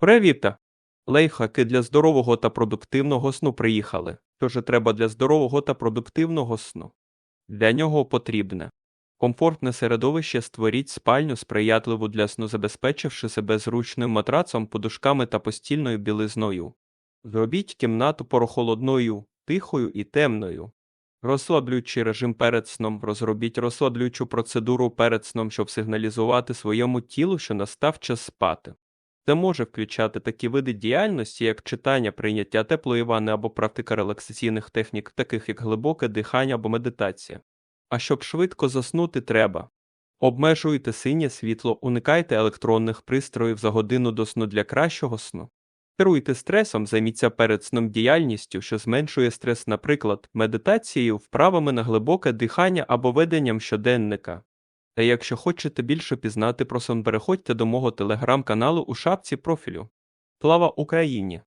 Привіта! Лайфхаки для здорового та продуктивного сну приїхали. Що ж треба для здорового та продуктивного сну? Для нього потрібне комфортне середовище створіть спальню сприятливу для сну, забезпечивши себе зручним матрацом, подушками та постільною білизною. Зробіть кімнату прохолодною, тихою і темною. Розслаблюючий режим перед сном. Розробіть розслаблюючу процедуру перед сном, щоб сигналізувати своєму тілу, що настав час спати. Це може включати такі види діяльності, як читання, прийняття теплої ванни або практика релаксаційних технік, таких як глибоке дихання або медитація. А щоб швидко заснути, треба обмежуйте синє світло, уникайте електронних пристроїв за годину до сну для кращого сну. Керуйте стресом, займіться перед сном діяльністю, що зменшує стрес, наприклад, медитацією, вправами на глибоке дихання або веденням щоденника. Та якщо хочете більше пізнати про сон, переходьте до мого телеграм-каналу у шапці профілю. Слава Україні!